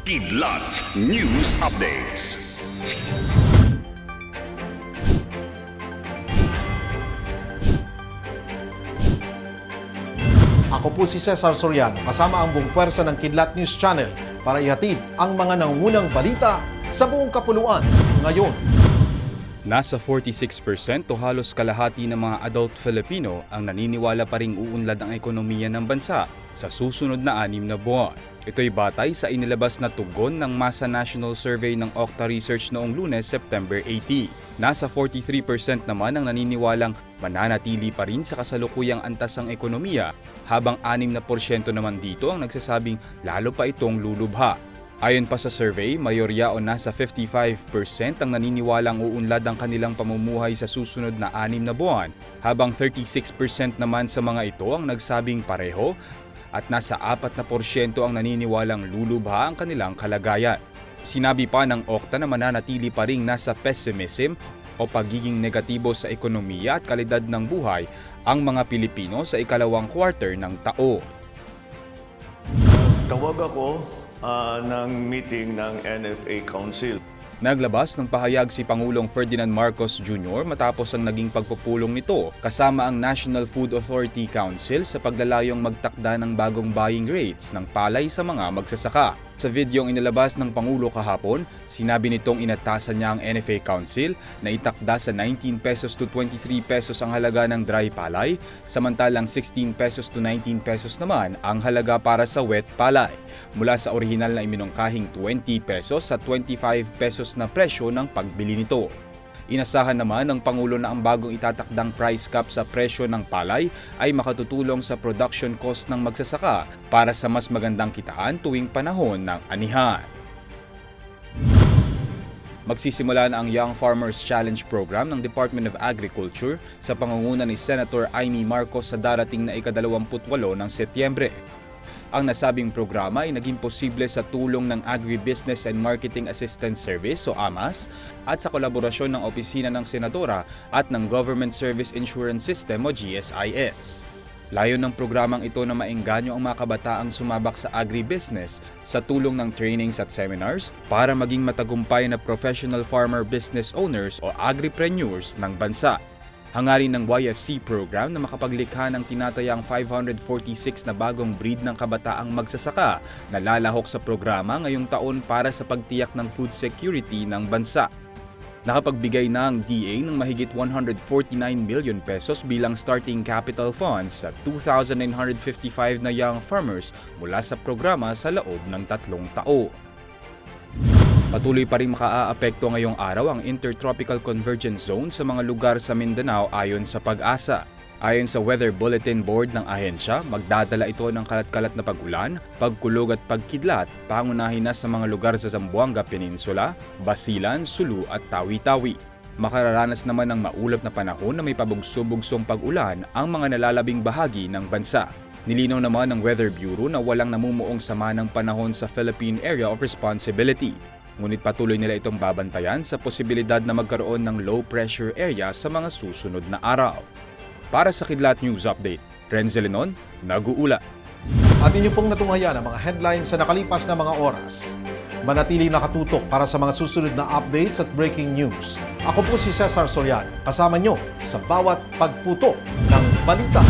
Kidlat News Updates. Ako po si Cesar Soriano kasama ang buong pwersa ng Kidlat News Channel para ihatid ang mga nangungunang balita sa buong kapuluan ngayon. Nasa 46% o halos kalahati ng mga adult Filipino ang naniniwala pa ring uunlad ang ekonomiya ng bansa sa susunod na anim na buwan. Ito'y batay sa inilabas na tugon ng Masa National Survey ng Okta Research noong lunes, September 18. Nasa 43% naman ang naniniwalang mananatili pa rin sa kasalukuyang antas ang ekonomiya, habang 6% naman dito ang nagsasabing lalo pa itong lulubha. Ayon pa sa survey, mayorya o nasa 55% ang naniniwalang uunlad ang kanilang pamumuhay sa susunod na anim na buwan, habang 36% naman sa mga ito ang nagsabing pareho at nasa 4% ang naniniwalang lulubha ang kanilang kalagayan. Sinabi pa ng Okta na mananatili pa ring nasa pessimism o pagiging negatibo sa ekonomiya at kalidad ng buhay ang mga Pilipino sa ikalawang quarter ng taon. Tawag ako ah, ng meeting ng NFA Council. Naglabas ng pahayag si Pangulong Ferdinand Marcos Jr. matapos ang naging pagpupulong nito kasama ang National Food Authority Council sa paglalayong magtakda ng bagong buying rates ng palay sa mga magsasaka. Sa videong inilabas ng Pangulo kahapon, sinabi nitong inatasan niya ang NFA Council na itakda sa 19 pesos to 23 pesos ang halaga ng dry palay, samantalang 16 pesos to 19 pesos naman ang halaga para sa wet palay, mula sa orihinal na iminungkahing 20 pesos sa 25 pesos na presyo ng pagbili nito. Inasahan naman ng Pangulo na ang bagong itatakdang price cap sa presyo ng palay ay makatutulong sa production cost ng magsasaka para sa mas magandang kitaan tuwing panahon ng anihan. Magsisimula na ang Young Farmers Challenge Program ng Department of Agriculture sa pangunguna ni Senator Amy Marcos sa darating na ikadalawamputwalo ng Setyembre. Ang nasabing programa ay naging posible sa tulong ng Agribusiness and Marketing Assistance Service o AMAS at sa kolaborasyon ng Opisina ng Senadora at ng Government Service Insurance System o GSIS. Layon ng programang ito na maengganyo ang mga kabataang sumabak sa agribusiness sa tulong ng trainings at seminars para maging matagumpay na professional farmer business owners o agripreneurs ng bansa. Hangarin ng YFC program na makapaglikha ng tinatayang 546 na bagong breed ng kabataang magsasaka na lalahok sa programa ngayong taon para sa pagtiyak ng food security ng bansa. Nakapagbigay na ang DA ng mahigit 149 million pesos bilang starting capital funds sa 2,955 na young farmers mula sa programa sa loob ng tatlong tao. Patuloy pa rin makaaapekto ngayong araw ang Intertropical Convergence Zone sa mga lugar sa Mindanao ayon sa pag-asa. Ayon sa Weather Bulletin Board ng ahensya, magdadala ito ng kalat-kalat na pag-ulan, pagkulog at pagkidlat, pangunahin na sa mga lugar sa Zamboanga Peninsula, Basilan, Sulu at Tawi-Tawi. Makararanas naman ng maulap na panahon na may pabugso-bugsong pag-ulan ang mga nalalabing bahagi ng bansa. Nilinaw naman ng Weather Bureau na walang namumuong sama ng panahon sa Philippine Area of Responsibility. Ngunit patuloy nila itong babantayan sa posibilidad na magkaroon ng low pressure area sa mga susunod na araw. Para sa Kidlat News Update, Renzel Lenon, nag-uula. At inyo pong natunghayan ang mga headlines sa nakalipas na mga oras. Manatili nakatutok para sa mga susunod na updates at breaking news. Ako po si Cesar Soriano, kasama nyo sa bawat pagputok ng balita.